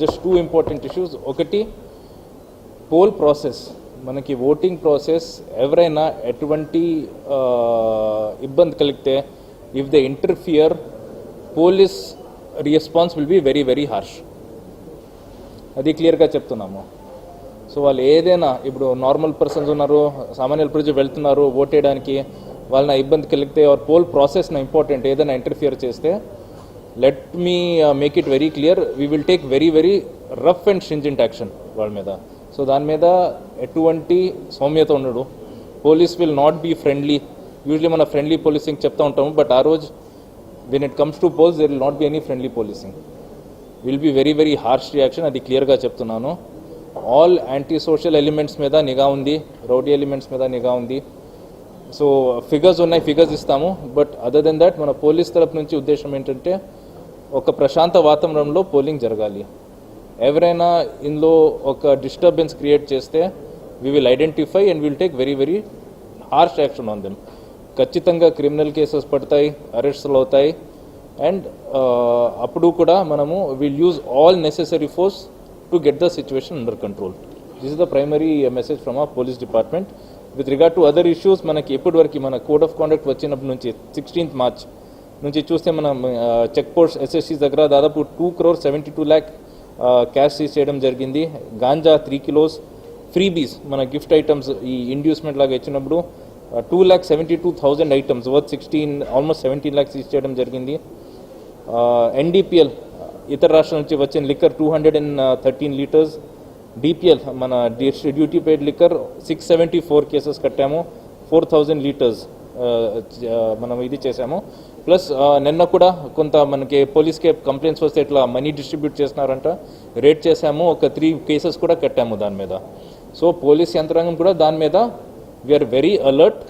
Just two important issues. ఒకటి poll process. మనకి voting process ఎవరైనా ఎటువంటి ఇబ్బంది కలిగితే if the interfere police response will be very very harsh అది క్లియర్గా చెప్తున్నాము. సో వాళ్ళు ఏదైనా ఇప్పుడు నార్మల్ పర్సన్స్ ఉన్నారు సామాన్యుల ప్రజలు వెళ్తున్నారు ఓట్ వేయడానికి వాళ్ళని ఇబ్బంది కలిగితే ఆర్ పోల్ ప్రాసెస్ ఇంపార్టెంట్ ఏదైనా ఇంటర్ఫియర్ చేస్తే let me make it very clear we will take very very rough and stringent action వాళ్ళ మీద. సో దాని మీద ఎటువంటి సౌమ్యత ఉండడు police will not be friendly usually మన ఫ్రెండ్లీ పోలీసింగ్ చెప్తూ ఉంటాము బట్ ఆ రోజు when it comes to polls there will not be any friendly policing will be very very harsh reaction అది క్లియర్గా చెప్తున్నాను. ఆల్ యాంటీ సోషల్ ఎలిమెంట్స్ మీద నిఘా ఉంది రౌడీ ఎలిమెంట్స్ మీద నిఘా ఉంది. సో ఫిగర్స్ ఉన్నాయి ఫిగర్స్ ఇస్తాము బట్ అదర్ దెన్ దట్ మన పోలీస్ తరపు నుంచి ఉద్దేశం ఏంటంటే ఒక ప్రశాంత వాతావరణంలో పోలింగ్ జరగాలి. ఎవరైనా ఇందులో ఒక డిస్టర్బెన్స్ క్రియేట్ చేస్తే we will identify and will take very very harsh action on them ఖచ్చితంగా క్రిమినల్ కేసెస్ పడతాయి అరెస్టులు అవుతాయి. అండ్ అప్పుడు కూడా మనము will use all necessary force to get the situation under control this is the primary message from ఆ police department with regard to other issues మనకి ఎప్పటి వరకు మన కోడ్ ఆఫ్ కాండక్ట్ వచ్చినప్పటి నుంచి సిక్స్టీన్త్ మార్చ్ నుంచి చూస్తే మనం చెక్ పోస్ట్ ఎస్ఎస్సి దగ్గర దాదాపు two crore seventy two lakh cash seize చేయడం జరిగింది. గాంజా త్రీ కిలోస్ ఫ్రీబీస్ మన గిఫ్ట్ ఐటమ్స్ ఈ ఇండ్యూస్మెంట్ లాగా ఇచ్చినప్పుడు two lakh seventy two thousand items worth sixteen almost seventeen lakhs seize చేయడం జరిగింది. ఎన్డీపీఎల్ ఇతర రాష్ట్రాల నుంచి వచ్చిన liquor two hundred and thirteen litres DPL మన duty paid liquor six seventy four cases కట్టాము ఫోర్ థౌజండ్ లీటర్స్ మనం ఇది చేసాము ప్లస్ నిన్న కూడా కొంత మనకి పోలీస్కే కంప్లైంట్స్ వస్తే ఇట్లా మనీ డిస్ట్రిబ్యూట్ చేస్తున్నారంట. రేట్ చేసాము ఒక త్రీ కేసెస్ కూడా కట్టాము దాని మీద. సో పోలీస్ యంత్రాంగం కూడా దాని మీద we are very alert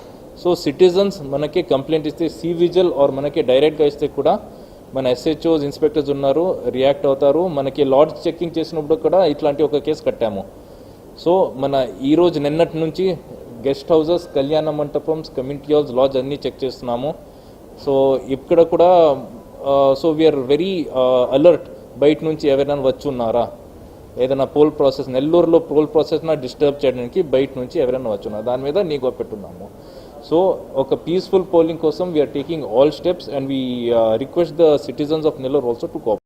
so citizens మనకి కంప్లైంట్ ఇస్తే సి విజిల్ ఆర్ మనకి డైరెక్ట్గా ఇస్తే కూడా మన ఎస్హెచ్ఓస్ ఇన్స్పెక్టర్స్ ఉన్నారు రియాక్ట్ అవుతారు. మనకి లాడ్జ్ చెక్కింగ్ చేసినప్పుడు కూడా ఇట్లాంటి ఒక కేసు కట్టాము. సో మన ఈరోజు నిన్నటి నుంచి guest houses kalyana mandapams community halls lodge అన్నీ చెక్ చేస్తున్నాము. సో ఇక్కడ కూడా సో వీఆర్ వెరీ అలర్ట్ బయట నుంచి ఎవరైనా వచ్చి ఉన్నారా ఏదైనా పోల్ ప్రాసెస్ నెల్లూరులో పోల్ ప్రాసెస్న డిస్టర్బ్ చేయడానికి బయట నుంచి ఎవరైనా వచ్చి ఉన్నారా దాని మీద నీకు పెట్టున్నాము. సో ఒక పీస్ఫుల్ పోలింగ్ కోసం we are taking all steps and we request the citizens of Nellore also to cooperate